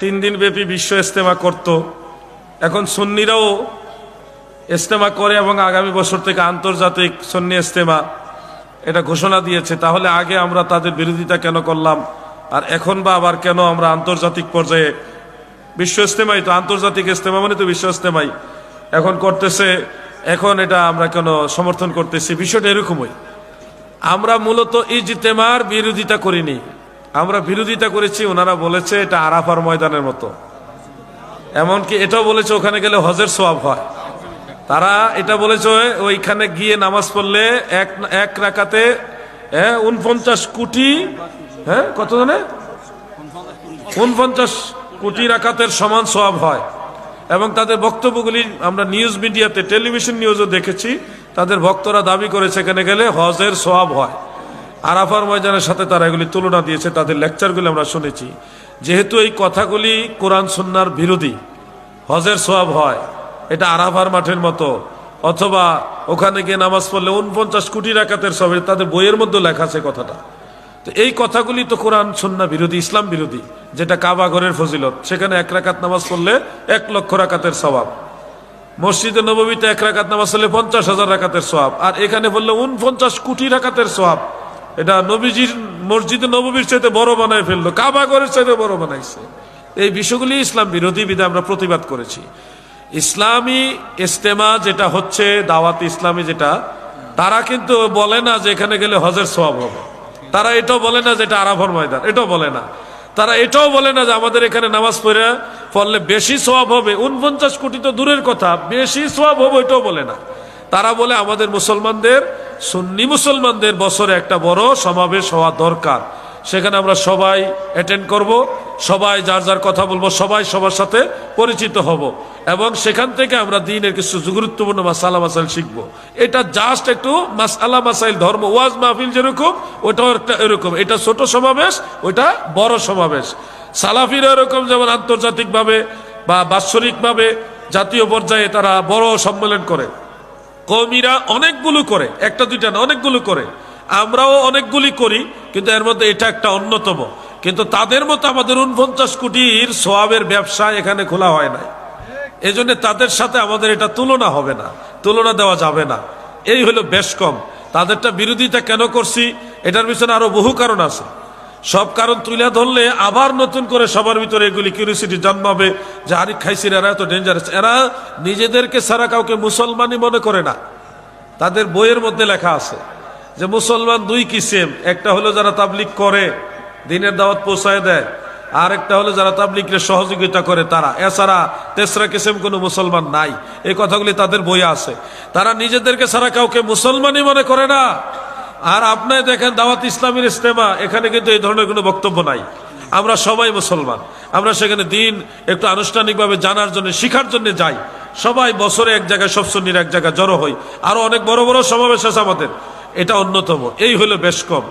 তিন দিন ব্যাপী বিশ্ব ইস্তেমা করত। এখন সুন্নিরাও ইস্তেমা করে এবং আগামী বছর থেকে আন্তর্জাতিক সুন্নি ইস্তেমা এটা ঘোষণা দিয়েছে। তাহলে আগে আমরা তাদের বিরোধিতা কেন করলাম? আর এখন বা আবার কেন আমরা আন্তর্জাতিক পর্যায়ে বিশ্ব ইস্তেমাই তো, আন্তর্জাতিক ইস্তেমা মানে তো বিশ্ব ইস্তেমাই এখন করতেছে, এখন এটা আমরা কেন সমর্থন করতেছি? বিষয়টা এরকমই। আমরা মূলত ইজতেমার বিরোধিতা করিনি। আমরা বিরোধিতা করেছি, ওনারা বলেছে এটা আরাফার ময়দানের মতো। এমনকি এটাও বলেছে ওখানে গেলে হজের সোয়াব হয়। তারা এটা বলেছে, ওইখানে গিয়ে নামাজ পড়লে এক এক রাকাতে হ্যাঁ উনপঞ্চাশ কোটি হ্যাঁ কত জানে? উনপঞ্চাশ কোটি রাকাতের সমান সোয়াব হয়। এবং তাদের বক্তব্যগুলি আমরা নিউজ মিডিয়াতে, টেলিভিশন নিউজও দেখেছি, তাদের ভক্তরা দাবি করেছে এখানে গেলে হজের সোয়াব হয়। আরাফার ময়দানের সাথে তারা এগুলি তুলনা দিয়েছে, তাদের লেকচারগুলি আমরা শুনেছি। যেহেতু এই কথাগুলি কোরআন সুন্নার বিরোধী, হজের সোয়াব হয়, এটা আরাফার মাঠের মতো, অথবা ওখানে গিয়ে নামাজ পড়লে উনপঞ্চাশ কোটি রাকাতের সব তাদের বইয়ের মধ্যে লেখা আছে কথাটা। তো এই কথাগুলি তো কোরআন সন্না বিরোধী, ইসলাম বিরোধী, যেটা কাবা ঘরের ফজিলত, সেখানে এক রাকাত নামাজ পড়লে এক লক্ষ রাকাতের স্বভাব মসজিদে নবমীতে এক রাকাত নামাজ পড়লে পঞ্চাশ হাজার রাকাতের সোয়াব আর এখানে বললে উনপঞ্চাশ কোটি রাকাতের সোয়াব এটা নবীজির মসজিদে নবমীর চাইতে বড় বানায় ফেলল, কাবা ঘরের চাইতে বড় বানাইছে। এই বিষয়গুলি ইসলাম বিরোধী বিধে আমরা প্রতিবাদ করেছি। ইসলামী ইস্তেমা যেটা হচ্ছে, দাওয়াত ইসলামী যেটা, তারা কিন্তু বলে না যে এখানে গেলে হজের সোয়াব হবে। তারা এটাও বলে না যে এটা আরাফর ময়দান, এটাও বলে না। তারা এটাও বলে না যে আমাদের এখানে নামাজ পড়ে পড়লে বেশি সোয়াব হবে। উনপঞ্চাশ কোটি তো দূরের কথা, বেশি সোয়াব হবে এটাও বলে না। তারা বলে আমাদের মুসলমানদের সুন্নি মুসলমানদের বছরে একটা বড় সমাবেশ হওয়া দরকার। সেখানে আমরা সবাই অ্যাটেন্ড করব, সবাই যার যার কথা বলব, সবাই সবার সাথে পরিচিত হব এবং সেখান থেকে আমরা দিনের কিছু গুরুত্বপূর্ণ মাসালা মাসাইল শিখব। এটা জাস্ট একটু মাসালা মাসাইল ধর্ম, ওয়াজ মাহফিল যেরকম, ওটাও একটা এরকম। এটা ছোট সমাবেশ, ওটা বড় সমাবেশ। সালাফির এরকম যেমন আন্তর্জাতিকভাবে বা বাৎসরিকভাবে জাতীয় পর্যায়ে তারা বড় সম্মেলন করে। কৌমিরা অনেকগুলো করে, একটা দুইটা না, অনেকগুলো করে। আমরাও অনেকগুলি করি, কিন্তু এর মধ্যে এটা একটা অন্যতম। কিন্তু তাদের মতো আমাদের উনপঞ্চাশ কোটির সোয়াবের ব্যবসা এখানে খোলা হয় নাই। এই জন্য তাদের সাথে আমাদের এটা তুলনা হবে না, তুলনা দেওয়া যাবে না। এই হলো বেশ কম। তাদেরটা বিরোধিতা কেন করছি, এটার পিছনে আরও বহু কারণ আছে। সব কারণ তুলে ধরলে আবার নতুন করে সবার ভিতরে এগুলি কিউরিসিটি জন্মাবে যে আরিক খাইসির এরা এত ডেঞ্জারাস এরা নিজেদেরকে ছাড়া কাউকে মুসলমানই মনে করে না। তাদের বইয়ের মধ্যে লেখা আছে যে, মুসলমান দুই কিসেম। একটা হলো যারা তাবলিক করে, দিনের দাওয়াত পৌঁছায় দেয়। আর একটা হলো যারা তাবলিককে সহযোগিতা করে তারা। এছাড়া তেসরা কিসেম কোনো মুসলমান নাই। এই কথাগুলি তাদের বই আছে। তারা নিজেদেরকে ছাড়া কাউকে মুসলমানই মনে করে না। আর আপনি দেখেন দাওয়াত ইসলামের ইস্তেমা এখানে কিন্তু এই ধরনের কোনো বক্তব্য নাই। আমরা সবাই মুসলমান। আমরা সেখানে দিন একটু আনুষ্ঠানিকভাবে জানার জন্য, শিখার জন্য যাই। সবাই বছরে এক জায়গায়, সব শ্রেণির এক জায়গায় জড়ো হই। আরও অনেক বড় বড় সমাবেশ আছে আমাদের। এটা অন্যতম। এই হলো বেশ কম।